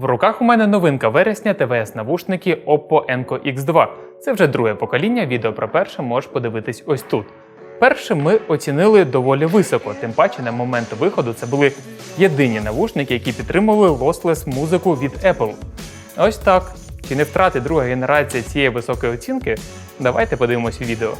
В руках у мене новинка вересня ТВС навушники Oppo Enco X2. Це вже друге покоління. Відео про перше можеш подивитись ось тут. Перше ми оцінили доволі високо, тим паче на момент виходу це були єдині навушники, які підтримували lossless музику від Apple. Ось так. Чи не втрати друга генерація цієї високої оцінки? Давайте подивимось відео.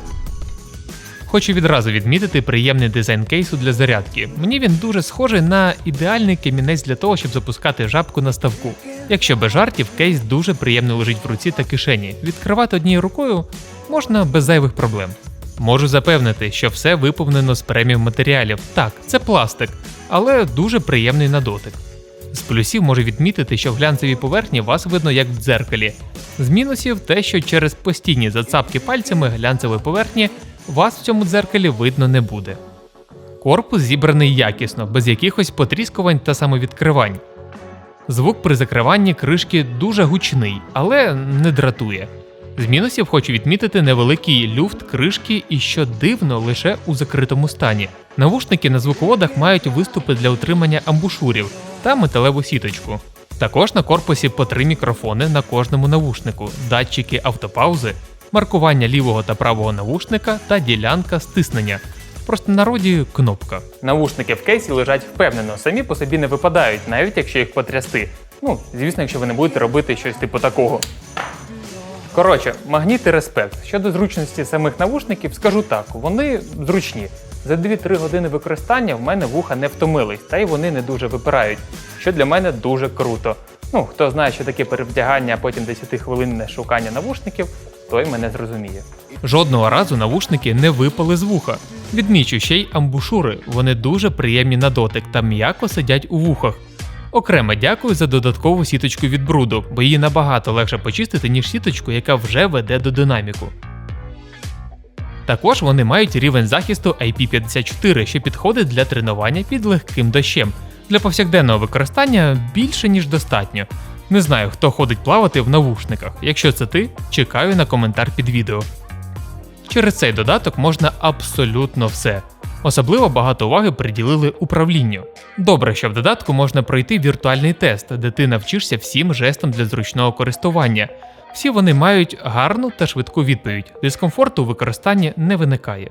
Хочу відразу відмітити приємний дизайн кейсу для зарядки. Мені він дуже схожий на ідеальний камінець для того, щоб запускати жабку на ставку. Якщо без жартів, кейс дуже приємно лежить в руці та кишені. Відкривати однією рукою можна без зайвих проблем. Можу запевнити, що все виповнено з преміум матеріалів. Так, це пластик, але дуже приємний на дотик. З плюсів можу відмітити, що в глянцевій поверхні вас видно як в дзеркалі. З мінусів те, що через постійні зацапки пальцями глянцевої поверхні вас в цьому дзеркалі видно не буде. Корпус зібраний якісно, без якихось потріскувань та самовідкривань. Звук при закриванні кришки дуже гучний, але не дратує. З мінусів хочу відмітити невеликий люфт кришки і що дивно лише у закритому стані. Навушники на звуководах мають виступи для утримання амбушурів та металеву сіточку. Також на корпусі по три мікрофони на кожному навушнику, датчики автопаузи, маркування лівого та правого навушника та ділянка стиснення. В простонароді кнопка. Навушники в кейсі лежать впевнено, самі по собі не випадають, навіть якщо їх потрясти. Ну, звісно, якщо ви не будете робити щось типу такого. Коротше, магніт і респект. Щодо зручності самих навушників, скажу так: вони зручні. За 2-3 години використання в мене вуха не втомились, та й вони не дуже випирають, що для мене дуже круто. Ну, хто знає, що таке перевдягання, а потім 10 хвилинне шукання навушників, той мене зрозуміє. Жодного разу навушники не випали з вуха. Відмічу ще й амбушури, вони дуже приємні на дотик та м'яко сидять у вухах. Окремо дякую за додаткову сіточку від бруду, бо її набагато легше почистити, ніж сіточку, яка вже веде до динаміку. Також вони мають рівень захисту IP54, що підходить для тренування під легким дощем. Для повсякденного використання більше ніж достатньо. Не знаю, хто ходить плавати в навушниках. Якщо це ти, чекаю на коментар під відео. Через цей додаток можна абсолютно все. Особливо багато уваги приділили управлінню. Добре, що в додатку можна пройти віртуальний тест, де ти навчишся всім жестам для зручного користування. Всі вони мають гарну та швидку відповідь. Дискомфорту у використанні не виникає.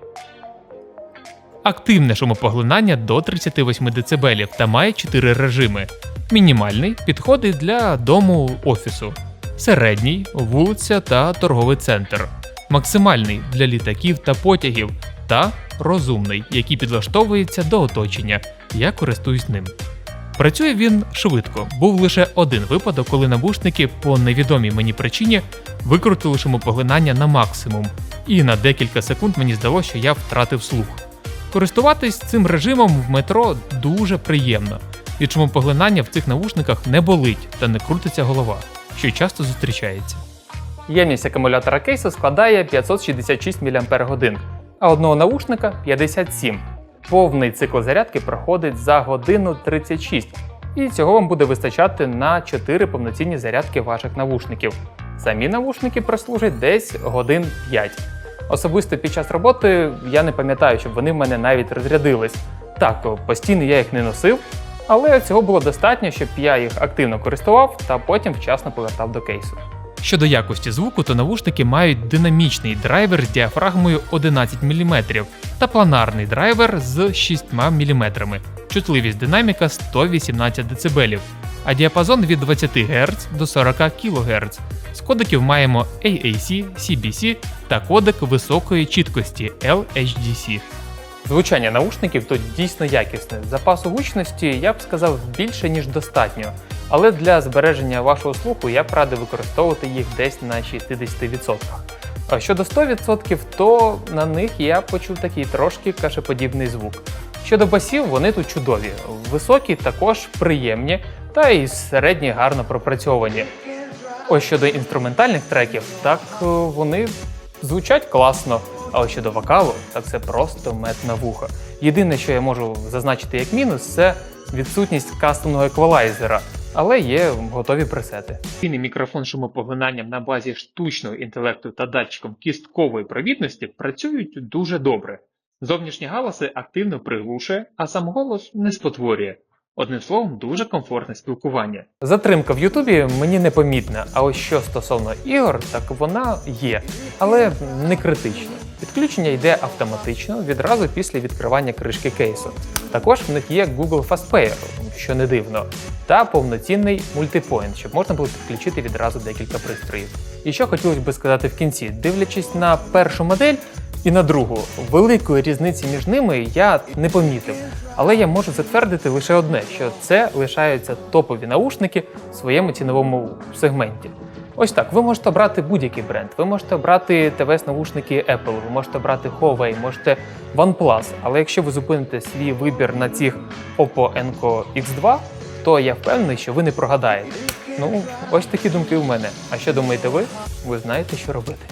Активне шумопоглинання до 38 дБ та має 4 режими. Мінімальний підходить для дому офісу, середній вулиця та торговий центр, максимальний для літаків та потягів та розумний, який підлаштовується до оточення. Я користуюсь ним. Працює він швидко. Був лише один випадок, коли навушники по невідомій мені причині викрутили шумопоглинання на максимум, і на декілька секунд мені здалося, що я втратив слух. Користуватись цим режимом в метро дуже приємно. Від шумопоглинання в цих навушниках не болить та не крутиться голова, що часто зустрічається. Ємність акумулятора кейсу складає 566 мАч, а одного навушника 57. Повний цикл зарядки проходить за годину 36, і цього вам буде вистачати на 4 повноцінні зарядки ваших навушників. Самі навушники прослужать десь годин 5. Особисто під час роботи я не пам'ятаю, щоб вони в мене навіть розрядились. Так, постійно я їх не носив, але цього було достатньо, щоб я їх активно користував та потім вчасно повертав до кейсу. Щодо якості звуку, то навушники мають динамічний драйвер з діафрагмою 11 мм та планарний драйвер з 6 мм. Чутливість динаміка 118 дБ, а діапазон від 20 Гц до 40 кГц. З кодеків маємо AAC, CBC та кодек високої чіткості LHDC. Звучання наушників тут дійсно якісне. Запасу гучності я б сказав більше ніж достатньо. Але для збереження вашого слуху я б радив використовувати їх десь на 60%. А щодо 100%, то на них я почув такий трошки кашеподібний звук. Щодо басів, вони тут чудові. Високі також приємні, та й середні гарно пропрацьовані. Ось щодо інструментальних треків, так е, вони звучать класно. А ось щодо вокалу, так це просто мед на вуха. Єдине, що я можу зазначити як мінус, це відсутність кастомного еквалайзера, але є готові пресети. Цінний мікрофон шумопоглинанням на базі штучного інтелекту та датчиком кісткової провідності працюють дуже добре. Зовнішні галаси активно приглушує, а сам голос не спотворює. Одним словом, дуже комфортне спілкування. Затримка в Ютубі мені не помітна, а ось що стосовно ігор, так вона є, але не критична. Підключення йде автоматично відразу після відкривання кришки кейсу. Також в них є Google FastPair, що не дивно, та повноцінний мультипоінт, щоб можна було підключити відразу декілька пристроїв. І що хотілося би сказати в кінці, дивлячись на першу модель і на другу, великої різниці між ними я не помітив. Але я можу затвердити лише одне, що це лишаються топові наушники в своєму ціновому сегменті. Ось так, ви можете обрати будь-який бренд. Ви можете обрати ТВС-наушники Apple, ви можете обрати Huawei, можете OnePlus. Але якщо ви зупините свій вибір на цих Oppo Enco X2, то я впевнений, що ви не прогадаєте. Ну, ось такі думки у мене. А що думаєте ви? Ви знаєте, що робити.